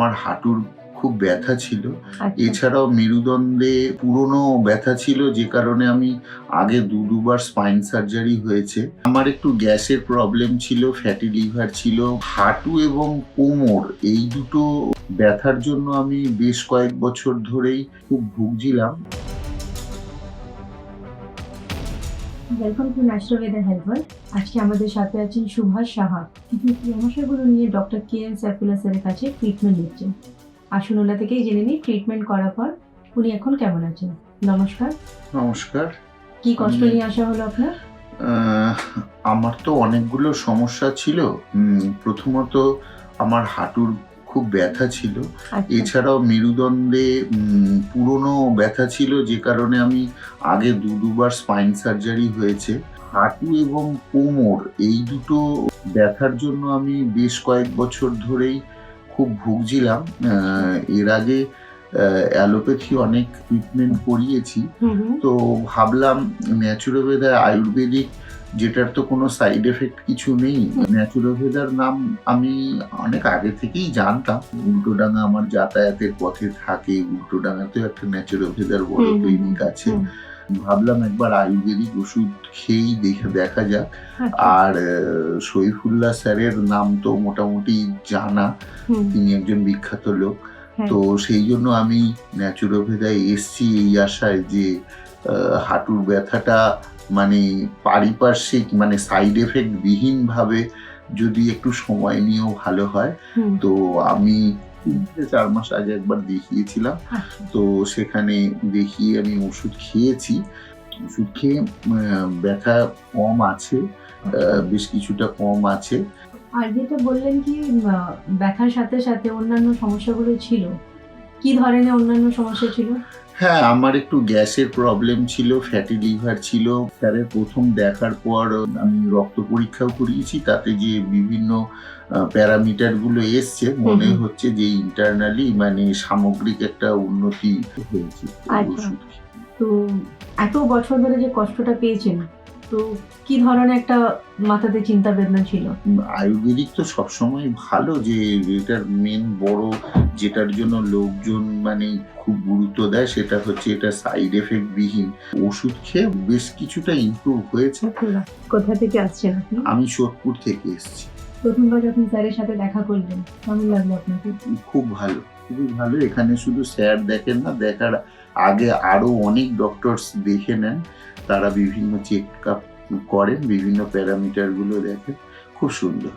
আমার হাঁটুর খুব ব্যথা ছিল। আচ্ছা। এছাড়াও মেরুদণ্ডে পুরনো ব্যথা ছিল যে কারণে আমি আগে দু দুবার স্পাইন সার্জারি হয়েছে। আমার একটু গ্যাসের প্রবলেম ছিল ফ্যাটি লিভার ছিল। হাঁটু এবং কোমর এই দুটো ব্যথার জন্য আমি বেশ কয়েক বছর ধরেই খুব ভুগছিলাম। আজকে আমাদের সাথে আছেন সুভাষ সাহা। কিছু সমস্যাগুলো নিয়ে ডক্টর কে এম সাইফুল্লাহ স্যারের কাছে ট্রিটমেন্ট নিচ্ছেন। আসুন ওনা থেকেই জেনে নিই ট্রিটমেন্ট করার পর উনি এখন কেমন আছেন। নমস্কার। নমস্কার। কি কষ্ট নিয়ে আসা হলো আপনার? আমার তো অনেকগুলো সমস্যা ছিল। প্রথমত আমার হাঁটুর খুব ব্যথা ছিল। আচ্ছা। এছাড়াও মেরুদণ্ডে পুরনো ব্যথা ছিল যে কারণে আমি আগে দু দুবার স্পাইন সার্জারি হয়েছে। হাঁটু এবং কোমর এই দুটো ব্যথার জন্য আমি বেশ কয়েক বছর ধরেই খুব ভুগছিলাম। এর আগে অ্যালোপ্যাথি অনেক ট্রিটমেন্ট করিয়েছি। তো ভাবলাম ন্যাচুরোভেদা আয়ুর্বেদিক যেটার তো কোনো সাইড এফেক্ট কিছু নেই ন্যাচুরোভেদার নাম আমি অনেক আগে থেকেই জানতাম। উল্টোডাঙ্গা আমার যাতায়াতের পথে থাকে উল্টোডাঙ্গাতেও একটা ন্যাচুরোভেদার বড় ক্লিনিক আছে। ভাবলাম একবার আয়ুর্বেদিক ওষুধ খেয়েই দেখে দেখা যাক। আচ্ছা, আর আহ, স্যারের নাম তো মোটামুটি জানা। তিনি একজন বিখ্যাত লোক। হ্যাঁ। তো সেই জন্য আমি ন্যাচুরোভেদায় এসছি এই আশায় যে হাঁটুর ব্যথাটা মানে পারিপার্শ্বিক মানে সাইড এফেক্ট বিহীনভাবে যদি একটু সময় নিয়েও ভালো হয় তো আমি তিন থেকে চার মাস আগে একবার দেখিয়েছিলাম। আচ্ছা, তো সেখানে দেখিয়ে আমি ওষুধ খেয়েছি। ওষুধ খেয়ে ব্যথা কম আছে বেশ কিছুটা কম আছে। আর যেটা বললেন কি ব্যথার সাথে সাথে অন্যান্য সমস্যাগুলো ছিল। কি ধরনের অন্যান্য সমস্যা ছিল? হ্যাঁ আমার একটু গ্যাসের প্রবলেম ছিল ফ্যাটি লিভার ছিল। স্যারের প্রথম দেখার পর আমি রক্ত পরীক্ষাও করিয়েছি তাতে যে বিভিন্ন প্যারামিটারগুলো এসছে মনে হচ্ছে যে ইন্টারনালি মানে সামগ্রিক একটা উন্নতি হয়েছে। আচ্ছা। তো এত বছর ধরে যে কষ্টটা পেয়েছেন তো কি ধরনের একটা মাথাতে চিন্তা বেদনা ছিল? আয়ুর্বেদিক তো সবসময় ভালো যে এটার মেন বড় যেটার জন্য লোকজন মানে খুব গুরুত্ব দেয় সেটা হচ্ছে এটা সাইড এফেক্ট বিহীন। ওষুধ খেয়ে বেশ কিছুটা ইমপ্রুভ হয়েছে। কোথা থেকে আসছেন আপনি? আমি সোদপুর থেকে এসেছি। প্রথমবার যখন স্যারের সাথে দেখা করলেন কেমন লাগল আপনাকে? খুব ভালো খুবই ভালো। এখানে শুধু স্যার দেখেন না দেখার আগে আরো অনেক ডক্টরস দেখে নেন তারা বিভিন্ন চেক আপ করেন বিভিন্ন প্যারামিটার গুলো দেখেন খুব সুন্দর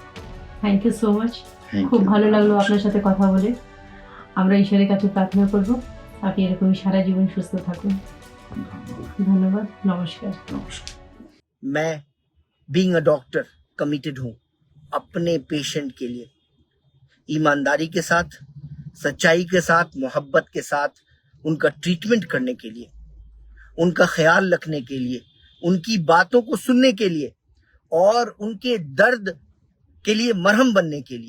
thank you so much Thank খুব you. ভালো লাগলো আপনার সাথে কথা বলে আমরা ঈশ্বরের কাছে প্রার্থনা করব আপনি এরকমই সারা জীবন সুস্থ থাকুন ধন্যবাদ ধন্যবাদ নমস্কার নমস্কার मैं बीइंग अ डॉक्टर कमिटेड हूँ अपने पेशेंट के लिए ईमानदारी के साथ सच्चाई के साथ मोहब्बत के साथ ان کا ٹریٹمنٹ کرنے کے لیے، ان کا خیال رکھنے کے لیے، ان کی باتوں کو سننے کے لیے اور ان کے درد کے لیے مرہم بننے کے لیے۔